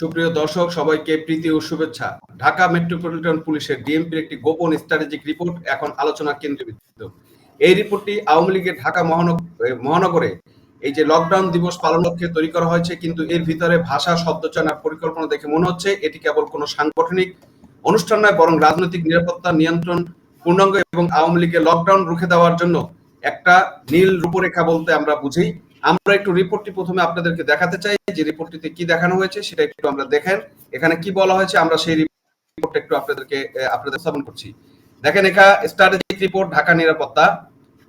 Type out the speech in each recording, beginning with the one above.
সুপ্রিয় দর্শক, সবাইকে প্রীতি ও শুভেচ্ছা। ঢাকা মেট্রোপলিটন পুলিশের ডিএমপির একটি গোপন স্ট্র্যাটেজিক রিপোর্ট এখন আলোচনার কেন্দ্রবিন্দু। এই রিপোর্টটি আওয়ামী লীগের ঢাকা মহানগর মহানগরে এই যে লকডাউন দিবস পালন লক্ষ্যে তৈরি করা হয়েছে, কিন্তু এর ভিতরে ভাষা শব্দচয়না পরিকল্পনা দেখে মনে হচ্ছে এটি কেবল কোনো সাংগঠনিক অনুষ্ঠান নয়, বরং রাজনৈতিক নিরাপত্তা নিয়ন্ত্রণ, পূর্ণাঙ্গ এবং আওয়ামী লীগের লকডাউন রুখে দেওয়ার জন্য একটা নীল রূপরেখা বলতে আমরা বুঝি। আমরা একটু রিপোর্টটি প্রথমে আপনাদেরকে দেখাতে চাই যে রিপোর্টটিতে কি দেখানো হয়েছে সেটা একটু আমরা দেখেন। এখানে কি বলা হয়েছে আমরা সেই রিপোর্টটা একটু আপনাদেরকে আপনাদের স্থাপন করছি। দেখেন এখানে স্ট্র্যাটেজিক রিপোর্ট ঢাকা নিরাপত্তা।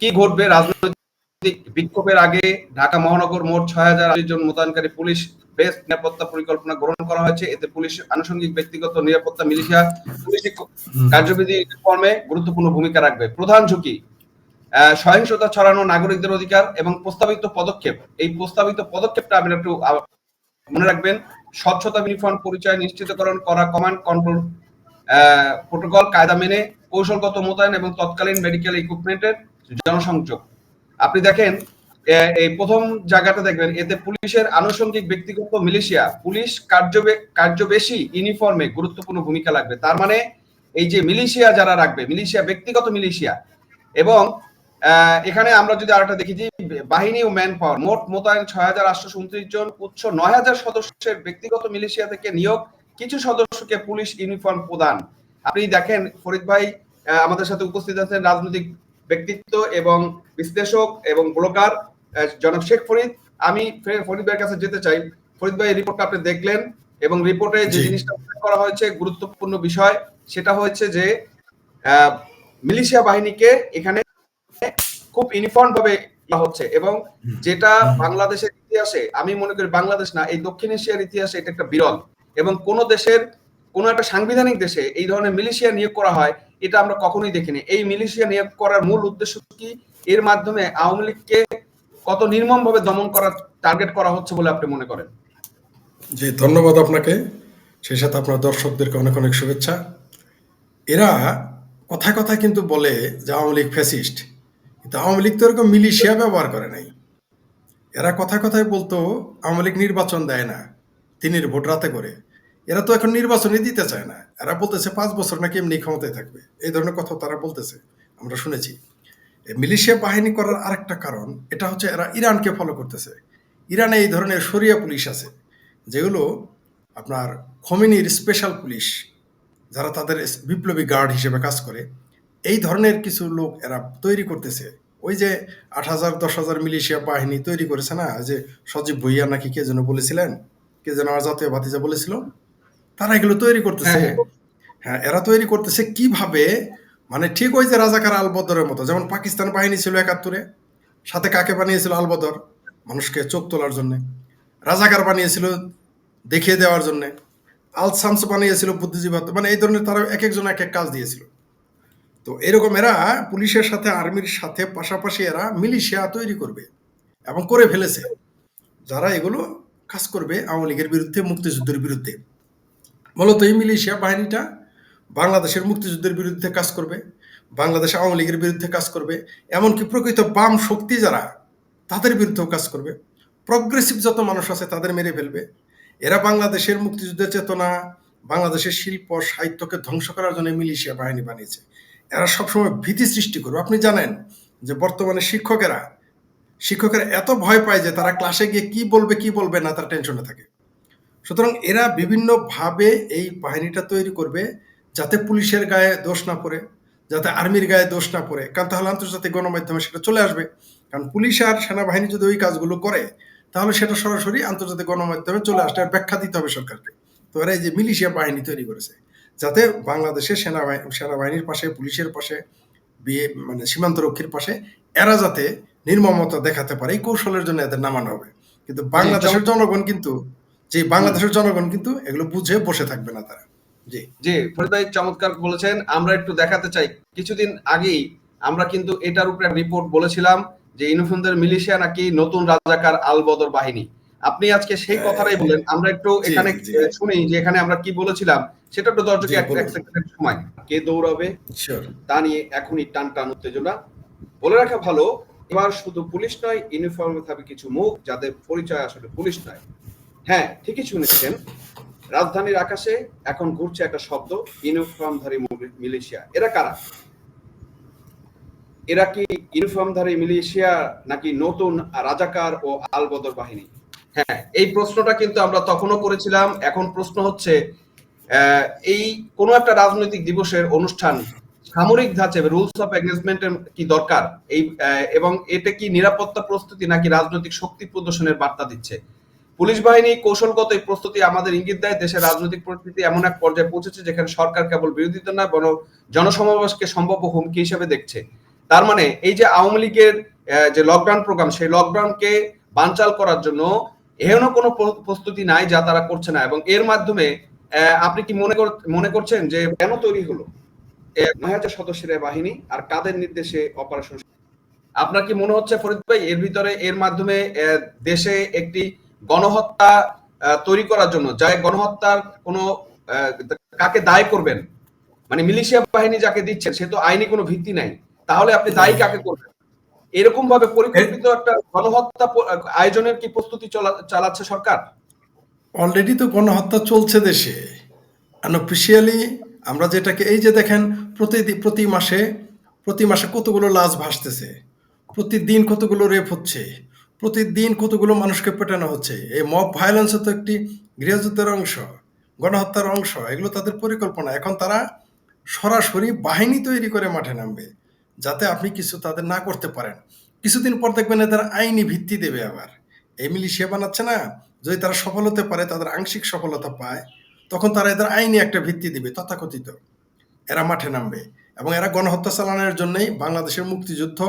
কি ঘটবে? রাজনৈতিক বিক্ষোভের আগে ঢাকা মহানগর মোট ছয় হাজার জন মোতায়েনকারী পুলিশ বেস নিরাপত্তা পরিকল্পনা গ্রহণ করা হয়েছে। এতে পুলিশ আনুষঙ্গিক ব্যক্তিগত নিরাপত্তা মিলিশিয়া পুলিশ কার্যবিধি কর্মে গুরুত্বপূর্ণ ভূমিকা রাখবে। প্রধান ঝুঁকি। সহিংসতা ছড়ানো নাগরিকদের অধিকার এবং প্রস্তাবিত পদক্ষেপ। এই প্রস্তাবিত পদক্ষেপটা আপনি একটু মনে রাখবেন। স্বচ্ছতা ইউনিফর্ম পরিচয় নিশ্চিতকরণ করা কমান্ড কন্ট্রোল প্রোটোকল কায়দা মেনে কৌশলগত মোতায়েন এবং তৎকালীন মেডিকেল ইকুইপমেন্টের জনসংযোগ। আপনি দেখেন এই প্রথম জায়গাটা দেখবেন, এতে পুলিশের আনুষঙ্গিক ব্যক্তিগত মিলিশিয়া, পুলিশ কার্যবে, কার্যবেশী ইউনিফর্মে গুরুত্বপূর্ণ ভূমিকা লাগবে তার মানে এই যে মিলিশিয়া যারা রাখবে, মিলিশিয়া, ব্যক্তিগত মিলিশিয়া এবং এখানে আমরা যদি আরেকটা দেখি যে বাহিনী ও ম্যান পাওয়ার মোট মোতায়েন ছয় হাজার আটশো উনত্রিশ জন উচ্চ নয় হাজার সদস্যের ব্যক্তিগত মিলিশিয়া থেকে নিয়োগ কিছু সদস্যকে পুলিশ ইউনিফর্ম প্রদান। আপনি দেখেন ফরিদ ভাই আমাদের সাথে উপস্থিত আছেন রাজনৈতিক ব্যক্তিত্ব এবং বিশ্লেষক এবং ব্লগার জনাব শেখ ফরিদ। আমি ফরিদ ভাইয়ের কাছে যেতে চাই। ফরিদ ভাই রিপোর্টটা আপনি দেখলেন এবং রিপোর্টে যে জিনিসটা উল্লেখ করা হয়েছে গুরুত্বপূর্ণ বিষয় সেটা হচ্ছে যে আহ, মিলিশিয়া বাহিনীকে এখানে খুব ইউনিফর্ম ভাবে হচ্ছে এবং যেটা বাংলাদেশের ইতিহাসে আমি মনে করি বাংলাদেশ না এই দক্ষিণ এশিয়ার ইতিহাসে এটা একটা বিরল এবং কোন দেশের কোন একটা সাংবিধানিক দেশে এই ধরনের মিলিশিয়া নিয়োগ করা হয় এটা আমরা কখনোই দেখিনি। এই মিলিশিয়া নিয়োগ করার মূল উদ্দেশ্য কি? এর মাধ্যমে আওয়ামী লীগকে কত নির্মম ভাবে দমন করার টার্গেট করা হচ্ছে বলে আপনি মনে করেন? জি ধন্যবাদ আপনাকে। সেই সাথে আপনার দর্শকদেরকে অনেক অনেক শুভেচ্ছা। এরা কথায় কথায় কিন্তু বলে যে আওয়ামী লীগ ফ্যাসিস্ট কিন্তু আওয়ামী লীগ তো এরকম মিলিশিয়া ব্যবহার করে নাই। এরা কথায় কথায় বলতো, আওয়ামী লীগ নির্বাচন দেয় না, তিনের ভোট রাতে করে। এরা তো এখন নির্বাচনই দিতে চায় না। এরা বলতেছে, পাঁচ বছর নাকি এমনি ক্ষমতায় থাকবে। এই ধরনের কথা তারা বলতেছে, আমরা শুনেছি। মিলিশিয়া বাহিনী করার আরেকটা কারণ, এটা হচ্ছে এরা ইরানকে ফলো করতেছে। ইরানে এই ধরনের শরিয়া পুলিশ আছে, যেগুলো আপনার খমিনির স্পেশাল পুলিশ, যারা তাদের বিপ্লবী গার্ড হিসেবে কাজ করে। এই ধরনের কিছু লোক এরা তৈরি করতেছে। ওই যে আট হাজার দশ হাজার মিলিশিয়া বাহিনী তৈরি করেছে না যে সজীব ভুইয়া নাকি কে যেন বলেছিলেন কে যেন আমার জাতীয় ভাতিজা বলেছিল তারা এগুলো তৈরি করতেছে। হ্যাঁ, হ্যাঁ। এরা তৈরি করতেছে কীভাবে? মানে ঠিক ওই যে রাজাকার আলবদরের মতো যেমন পাকিস্তান বাহিনী ছিল একাত্তরে সাথে কাকে বানিয়েছিল আলবদর মানুষকে চোখ তোলার জন্য। রাজাকার বানিয়েছিল দেখিয়ে দেওয়ার জন্য। আল শামস বানিয়েছিল বুদ্ধিজীবী মানে এই ধরনের তারা এক একজন এক এক কাজ দিয়েছিল। তো এরকম এরা পুলিশের সাথে, আর্মির সাথে, পাশাপাশি এরা মিলিশিয়া তৈরি করবে এবং করে ফেলেছে। যারা এগুলো কাজ করবে আওয়ামী লীগের বিরুদ্ধে, মুক্তিযুদ্ধের বিরুদ্ধে। মূলত এই মিলিশিয়া বাহিনীটা বাংলাদেশের মুক্তিযুদ্ধের বিরুদ্ধে কাজ করবে, বাংলাদেশ আওয়ামী লীগের বিরুদ্ধে কাজ করবে, এমনকি প্রকৃত বাম শক্তি যারা, তাদের বিরুদ্ধেও কাজ করবে। প্রগ্রেসিভ যত মানুষ আছে, তাদের মেরে ফেলবে। এরা বাংলাদেশের মুক্তিযুদ্ধের চেতনা, বাংলাদেশের শিল্প, সাহিত্যকে ধ্বংস করার জন্য মিলিশিয়া বাহিনী বানিয়েছে। এরা সবসময় ভীতি সৃষ্টি করবে। আপনি জানেন যে বর্তমানে শিক্ষকেরা শিক্ষকেরা এত ভয় পায় যে তারা ক্লাসে গিয়ে কি বলবে কি বলবে না, তার টেনশনে থাকে। সুতরাং এরা বিভিন্নভাবে এই বাহিনীটা তৈরি করবে যাতে পুলিশের গায়ে দোষ না পড়ে, যাতে আর্মির গায়ে দোষ না পড়ে। কারণ তাহলে আন্তর্জাতিক গণমাধ্যমে সেটা চলে আসবে। কারণ পুলিশ আর সেনাবাহিনী যদি ওই কাজগুলো করে, তাহলে সেটা সরাসরি আন্তর্জাতিক গণমাধ্যমে চলে আর ব্যাখ্যা দিতে হবে সরকারকে। তো এরা এই যে মিলিশিয়া বাহিনী তৈরি করেছে। যাতে বাংলাদেশের সেনাবাহিনী সেনাবাহিনীর পাশে পুলিশের পাশে বিয়ে মানে সীমান্তরক্ষীর পাশে এরা যাতে নির্মমতা দেখাতে পারে এই কৌশলের জন্য এদের নামানো হবে। কিন্তু বাংলাদেশের জনগণ কিন্তু যে বাংলাদেশের জনগণ কিন্তু এগুলো বুঝে বসে থাকবে না তারা। জি। জি ফরিদ ভাই চমৎকার বলেছেন। আমরা একটু দেখাতে চাই। কিছুদিন আগেই আমরা কিন্তু এটার উপরে রিপোর্ট বলেছিলাম যে ইউনিফর্মদের মিলিশিয়া নাকি নতুন রাজাকার আলবদর বাহিনী। আপনি আজকে সেই কথাটাই বলেন। আমরা একটু এখানে শুনি যে এখানে আমরা কি বলেছিলাম সেটা একটু দর্শকে জি, এক সেকেন্ডের সময়। কে দৌড়াবে? তা নিয়ে এখনই টান টান উত্তেজনা। বলে রাখা ভালো এবার শুধু পুলিশ নয় ইউনিফর্মে থাকবে কিছু মুখ যাদের পরিচয় আসলে পুলিশ নয়। হ্যাঁ ঠিকই শুনেছেন। রাজধানীর আকাশে এখন ঘুরছে একটা শব্দ ইউনিফর্মধারী মুলি- মিলিশিয়া। এরা কারা? এরা কি ইউনিফর্মধারী মিলিশিয়া নাকি নতুন রাজাকার ও আলবদর বাহিনী? হ্যাঁ এই প্রশ্নটা কিন্তু আমরা তখনও করেছিলাম। এখন প্রশ্ন হচ্ছে এই কোনো একটা রাজনৈতিক দিবসের অনুষ্ঠান সামরিক ধাঁচে রুলস অফ এঙ্গেজমেন্টের কি দরকার? এই এবং এটা কি নিরাপত্তা প্রস্তুতি নাকি রাজনৈতিক শক্তি প্রদর্শনের বার্তা দিচ্ছে? পুলিশ বাহিনী কৌশলগত এই প্রস্তুতি আমাদের ইঙ্গিত দেয়। দেশের রাজনৈতিক পরিস্থিতি এমন এক পর্যায়ে পৌঁছেছে যেখানে সরকার কেবল বিরোধিতা নয়, বরং জনসমাবেশকে সম্ভাব্য হুমকি হিসেবে দেখছে। তার মানে এই যে আওয়ামী লীগের যে লকডাউন প্রোগ্রাম সেই লকডাউনকে বানচাল করার জন্য এহেন কোনো প্রস্তুতি নাই যা তারা করছে না। এবং এর মাধ্যমে আপনি কি মনে মনে করছেন যে কেন তৈরি হলো? এ, নয় হাজার সদস্যের বাহিনী আর কাদের নির্দেশে অপারেশন আপনার কি মনে হচ্ছে ফরিদ ভাই এর ভিতরে এর মাধ্যমে দেশে একটি গণহত্যা তৈরি করার জন্য যা গণহত্যার কোনো কাকে দায় করবেন? মানে মিলিশিয়া বাহিনী যাকে দিচ্ছেন সে তো আইনি কোনো ভিত্তি নাই। তাহলে আপনি দায়ী কাকে করবেন? এরকম ভাবে পরিকল্পিত একটা গণহত্যা আয়োজনের কি প্রস্তুতি চালাচ্ছে সরকার? অলরেডি তো গণহত্যা চলছে দেশে। আনঅফিসিয়ালি আমরা যেটাকে এই যে দেখেন প্রতি প্রতি মাসে প্রতি মাসে কতগুলো লাশ ভাসতেছে। প্রতিদিন কতগুলো রেপ হচ্ছে। প্রতিদিন কতগুলো মানুষকে পেটানো হচ্ছে। এই মব ভায়োলেন্স তো একটি গৃহযুদ্ধের অংশ গণহত্যার অংশ এগুলো তাদের পরিকল্পনা। এখন তারা সরাসরি বাহিনী তৈরি করে মাঠে নামবে। যাতে আপনি কিছু তাদের না করতে পারেন। কিছুদিন পর দেখবেন এদের আইনি ভিত্তি দেবে আবার। এই মিলিশিয়া বানাচ্ছে না, যদি তারা সফল হতে পারে, তাদের আংশিক সফলতা পায়, তখন তারা এদের আইনি একটা ভিত্তি দিবে, তথাকথিত। এরা মাঠে নামবে এবং এরা গণহত্যা চালানোর জন্যই বাংলাদেশের মুক্তিযুদ্ধ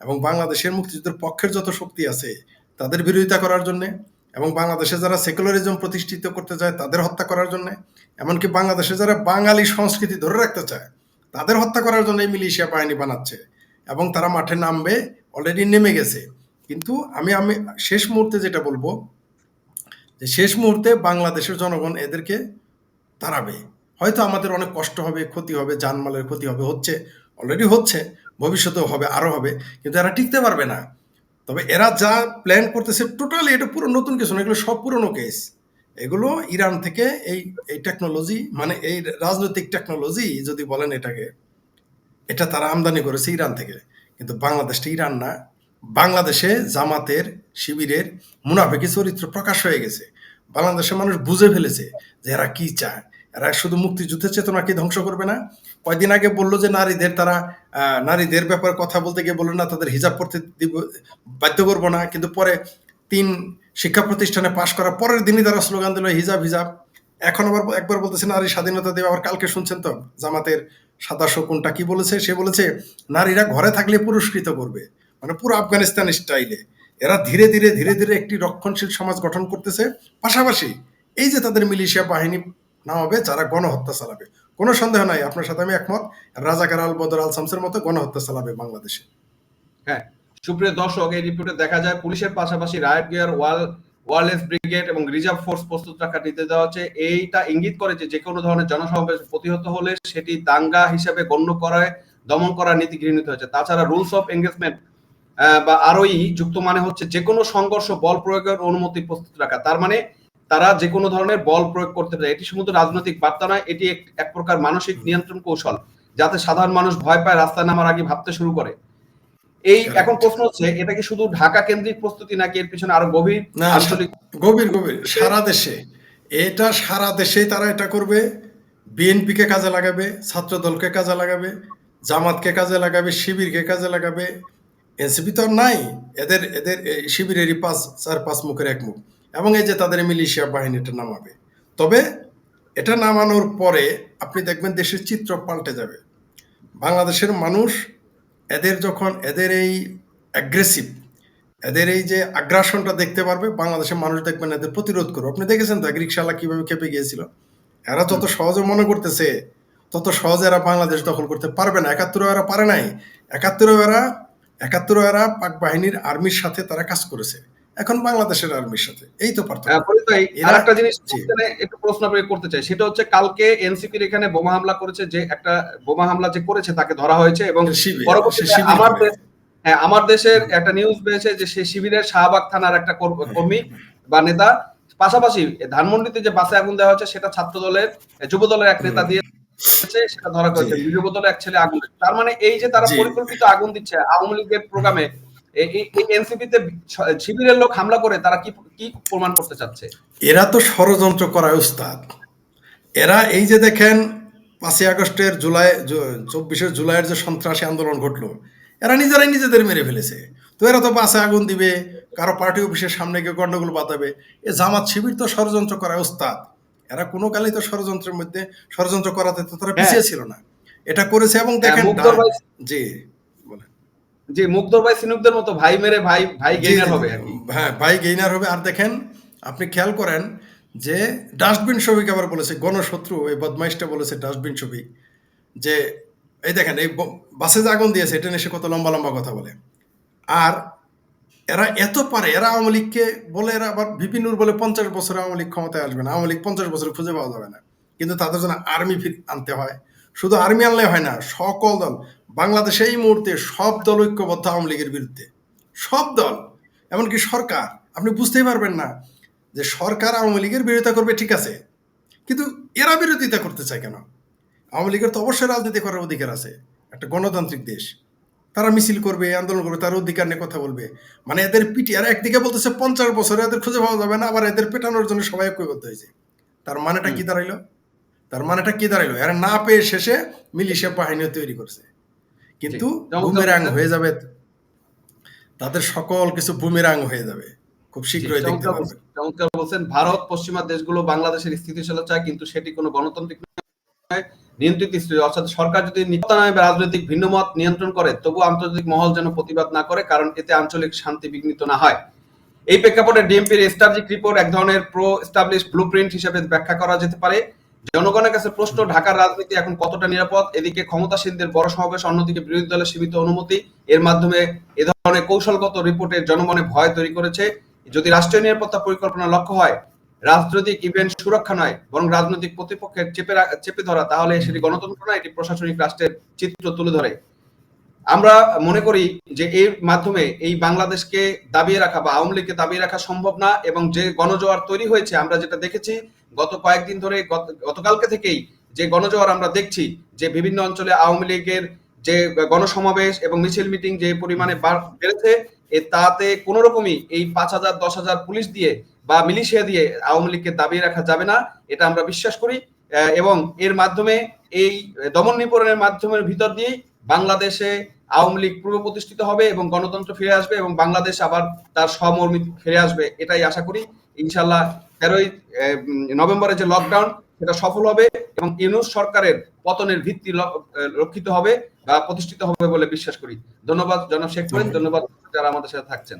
এবং বাংলাদেশের মুক্তিযুদ্ধের পক্ষের যত শক্তি আছে, তাদের বিরোধিতা করার জন্যে এবং বাংলাদেশে যারা সেকুলারিজম প্রতিষ্ঠিত করতে চায়, তাদের হত্যা করার জন্য। এমনকি বাংলাদেশে যারা বাঙালি সংস্কৃতি ধরে রাখতে চায় তাদের হত্যা করার জন্য এই মিলিশিয়া বাহিনী বানাচ্ছে এবং তারা মাঠে নামবে অলরেডি নেমে গেছে। কিন্তু আমি আমি শেষ মুহূর্তে যেটা বলব, যে শেষ মুহূর্তে বাংলাদেশের জনগণ এদেরকে তাড়াবে। হয়তো আমাদের অনেক কষ্ট হবে, ক্ষতি হবে জানমালের ক্ষতি হবে, হচ্ছে অলরেডি হচ্ছে, ভবিষ্যতেও হবে, আরও হবে, কিন্তু এরা টিকতে পারবে না। তবে এরা যা প্ল্যান করতেছে টোটালি এটা পুরো নতুন কিছু না, এগুলো সব পুরনো কেস এগুলো ইরান থেকে এই এই টেকনোলজি মানে এই রাজনৈতিক টেকনোলজি যদি বলেন এটাকে, এটা তারা আমদানি করেছে ইরান থেকে। কিন্তু বাংলাদেশটা ইরান না। বাংলাদেশে জামাতের শিবিরের মুনাফেকি চরিত্র প্রকাশ হয়ে গেছে। বাংলাদেশের মানুষ বুঝে ফেলেছে যে এরা কি চায়। এরা শুধু মুক্তিযুদ্ধের চেতনাকে ধ্বংস করবে না। কয়দিন আগে বলল যে নারীদের তারা নারীদের ব্যাপারে কথা বলতে গিয়ে বলল না, তাদের হিজাব পড়তে দিব, বাধ্য করব না। কিন্তু পরে তিন শিক্ষা প্রতিষ্ঠানে পাশ করার পরের দিনই তারা স্লোগান দিল, হিজাব হিজাব। এখন আবার একবার বলতেছে, নারী স্বাধীনতা দেবে। আবার কালকে শুনছেন তো, জামাতের সাদা শকুনটা কি বলেছে? সে বলেছে, নারীরা ঘরে থাকলে পুরস্কৃত করবে। মানে পুরো আফগানিস্তান স্টাইলে। এরা ধীরে ধীরে ধীরে ধীরে একটি রক্ষণশীল সমাজ গঠন করতেছে। পাশাপাশি এই যে তাদের মিলিশিয়া বাহিনী না নামাবে, যারা গণহত্যা চালাবে, কোনো সন্দেহ নাই। আপনার সাথে আমি একমত, রাজাকার আল বদর আল শামসের মতো গণহত্যা চালাবে বাংলাদেশে। হ্যাঁ। সুপ্রিয় দর্শক, এই রিপোর্টে দেখা যায় পুলিশের পাশাপাশি riot gear wall wireless brigade এবং রিজার্ভ ফোর্স প্রস্তুত রাখার নির্দেশ দেওয়া হচ্ছে। এইটা ইঙ্গিত করে যে কোনো ধরনের জনসমাবেশ প্রতিহত হলে সেটি দাঙ্গা হিসেবে গণ্য করায়, দমন করার নীতি গৃহীত হয়েছে। তাছাড়া রুলস অফ এঙ্গেজমেন্ট বা আরোই যুক্ত মানে হচ্ছে যে কোনো সংঘর্ষ বল প্রয়োগের অনুমতি প্রস্তুত রাখা। তার মানে তারা যে কোনো ধরনের বল প্রয়োগ করতে পারে। এটি শুধু রাজনৈতিক বার্তা নয়, এটি এক প্রকার মানসিক নিয়ন্ত্রণ কৌশল, যাতে সাধারণ মানুষ ভয় পায়, রাস্তায় নামার আগে ভাবতে শুরু করে। এই এখন প্রশ্ন হচ্ছে এটা কি শুধু ঢাকা কেন্দ্রিক প্রস্তুতি নাকি এর পিছনে আরও গভীর আঞ্চলিক গভীর গভীর সারা দেশে। এটা সারা দেশেই তারা এটা করবে। বিএনপিকে কাজে লাগাবে ছাত্র দলকে কাজে লাগাবে জামাতকে কাজে লাগাবে শিবিরকে কাজে লাগাবে। এনসিপি তো নাই। এদের এদের শিবিরেরই পাঁচ চার পাঁচ মুখের এক মুখ। এবং এই যে তাদের মিলিশিয়া বাহিনীটা নামাবে। তবে এটা নামানোর পরে আপনি দেখবেন দেশের চিত্র পাল্টে যাবে। বাংলাদেশের মানুষ এদের যখন এদের এই অ্যাগ্রেসিভ এদের এই যে আগ্রাসনটা দেখতে পারবে বাংলাদেশের মানুষ দেখবেন এদের প্রতিরোধ করবে। আপনি দেখেছেন তো রিক্সাওয়ালা কীভাবে খেপে গিয়েছিল? এরা যত সহজে মনে করতেছে তত সহজে এরা বাংলাদেশ দখল করতে পারবে না। একাত্তর এরা পারে নাই। একাত্তর এরা একাত্তর এরা পাক বাহিনীর আর্মির সাথে তারা কাজ করেছে। এখন বাংলাদেশের আর্মির সাথে এই তো পার্থক্য। এরা- আর একটা জিনিস একটু প্রশ্ন আপনাকে করতে চাই সেটা হচ্ছে কালকে এনসিপির এখানে বোমা হামলা করেছে যে একটা বোমা হামলা যে করেছে তাকে ধরা হয়েছে এবং পরবর্তীতে আমার হ্যাঁ আমার দেশের একটা নিউজ পেয়েছে যে সেই শিবিরের শাহবাগ থানার একটা কর- কর্মী বা নেতা পাশাপাশি ধানমন্ডিতে যে বাসে আগুন দেওয়া হয়েছে সেটা ছাত্র দলের যুব দলের এক নেতা দিয়ে সেটা ধরা করেছে। যুব দলের এক ছেলে আগুন তার মানে এই যে তারা পরিকল্পিত আগুন দিচ্ছে আওয়ামী লীগের প্রোগ্রামে এই এনসিপিতে শিবিরের লোক হামলা করে তারা কি কি প্রমাণ করতে চাচ্ছে? এরা তো ষড়যন্ত্র করায় উস্তাদ। এরা এই যে দেখেন পাঁচই আগস্টের জুলাই চব্বিশে জুলাইয়ের যে সন্ত্রাসী আন্দোলন ঘটলো এরা নিজেরাই নিজেদের মেরে ফেলেছে। তো এরা তো বাসে আগুন দিবে কারও পার্টি অফিসের সামনে গিয়ে গন্ডগোল বাঁধাবে। এ জামাত শিবির তো ষড়যন্ত্র করায় উস্তাদ। এরা কোনো কালেই তো ষড়যন্ত্রের মধ্যে ষড়যন্ত্র করাতে তো তারা পিছিয়ে ছিল না। এটা করেছে এবং দেখেন জি। যে মুগ্ধর ভাই সিনুকদের মতো ভাই মেরে ভাই ভাই গেইনার হবে আর কি। হ্যাঁ ভাই গেইনার হবে। আর দেখেন আপনি খেয়াল করেন যে ডাস্টবিন শফিক আবার বলেছে গণশত্রু এই বদমাইশটা বলেছে ডাস্টবিন শফিক যে এই দেখেন এই বাসে যে আগুন দিয়েছে এটা নিয়ে সে কত লম্বা লম্বা কথা বলে। আর এরা এত পারে এরা আওয়ামী লীগকে বলে এরা আবার বিপিনুর বলে পঞ্চাশ বছর আওয়ামী লীগ ক্ষমতায় আসবে না। আওয়ামী লীগ পঞ্চাশ বছর খুঁজে পাওয়া যাবে না। কিন্তু তাদের জন্য আর্মি ফির আনতে হয়। শুধু আর্মি আনলে হয় না সকল দল বাংলাদেশে এই মুহূর্তে সব দল ঐক্যবদ্ধ আওয়ামী লীগের বিরুদ্ধে। সব দল এমনকি সরকার। আপনি বুঝতেই পারবেন না যে সরকার আওয়ামী লীগের বিরোধিতা করবে ঠিক আছে। কিন্তু এরা বিরোধিতা করতে চায় কেন? আওয়ামী লীগের তো অবশ্যই রাজনীতি করার অধিকার আছে। একটা গণতান্ত্রিক দেশ। তারা মিছিল করবে আন্দোলন করবে তার অধিকার নিয়ে কথা বলবে। মানে এদের পিটি আর একদিকে বলতেছে পঞ্চাশ বছরে এদের খুঁজে পাওয়া যাবে না আবার এদের পেটানোর জন্য সবাই ঐক্যবদ্ধ হয়েছে। তার মানেটা কি দাঁড়াইলো? তার মানেটা কি দাঁড়াইলো? এরা না পেয়ে শেষে মিলিশিয়া বাহিনী তৈরি করছে। কিন্তু বুমেরাং হয়ে যাবে তাদের সকল কিছু বুমেরাং হয়ে যাবে খুব শীঘ্রই দেখতে বলছেন, চমৎকার বলছেন ভারত পশ্চিমা দেশগুলো বাংলাদেশের স্থিতিশীলতা চায় কিন্তু সেটি কোনো গণতান্ত্রিক নিয়ন্ত্রিত অর্থাৎ সরকার যদি রাজনৈতিক ভিন্নমত নিয়ন্ত্রণ করে তবু আন্তর্জাতিক মহল যেন প্রতিবাদ না করে কারণ এতে আঞ্চলিক শান্তি বিঘ্নিত না হয়। এই প্রেক্ষাপটে ডিএমপির স্ট্র্যাটেজিক রিপোর্ট এক ধরনের প্রো এস্টাবলিশ ব্লুপ্রিন্ট হিসেবে ব্যাখ্যা করা যেতে পারে। জনগণের কাছে প্রশ্ন, ঢাকার রাজনীতি এখন কতটা নিরাপদ? এদিকে ক্ষমতাসীনদের বড় সমাবেশ, অন্যদিকে বিরোধী দলের সীমিত অনুমতি। এর মাধ্যমে এ ধরনের কৌশলগত রিপোর্টে জনমনে ভয় তৈরি করেছে। যদি রাষ্ট্রীয় নিরাপত্তা পরিকল্পনা লক্ষ্য হয়, রাজনৈতিক ইভেন্ট সুরক্ষা নয়, বরং রাজনৈতিক প্রতিপক্ষের চেপে চেপে ধরা, তাহলে সেটি গণতন্ত্র নয়, এটি প্রশাসনিক রাষ্ট্রের চিত্র তুলে ধরে। আমরা মনে করি যে এর মাধ্যমে এই বাংলাদেশকে দাবিয়ে রাখা বা আওয়ামী লীগকে দাবিয়ে রাখা সম্ভব না এবং যে গণজোয়ার তৈরি হয়েছে, আমরা যেটা দেখেছি, গত কয়েকদিন ধরে গত- গতকালকে থেকেই যে গণজোয়ার আমরা দেখছি যে বিভিন্ন অঞ্চলে আওয়ামী লীগের যে গণসমাবেশ এবং মিছিল মিটিং যে পরিমাণে বাড়- বেড়েছে তাতে কোনো রকমই এই পাঁচ হাজার, দশ হাজার পুলিশ দিয়ে বা মিলিশিয়া দিয়ে আওয়ামী লীগকে দাবিয়ে রাখা যাবে না, এটা আমরা বিশ্বাস করি। এবং এর মাধ্যমে এই দমন নিপরণের মাধ্যমের ভিতর দিয়েই বাংলাদেশে আওয়ামী লীগ পূর্ব প্রতিষ্ঠিত হবে এবং গণতন্ত্র ফিরে আসবে এবং বাংলাদেশ আবার তার সমর্মিত ফিরে আসবে এটাই আশা করি। ইনশাল্লাহ তেরোই নভেম্বরে যে লকডাউন সেটা সফল হবে এবং ইউনুস সরকারের পতনের ভিত্তি রক্ষিত হবে বা প্রতিষ্ঠিত হবে বলে বিশ্বাস করি। ধন্যবাদ জনাব শেখ করেন ধন্যবাদ যারা আমাদের সাথে থাকছেন।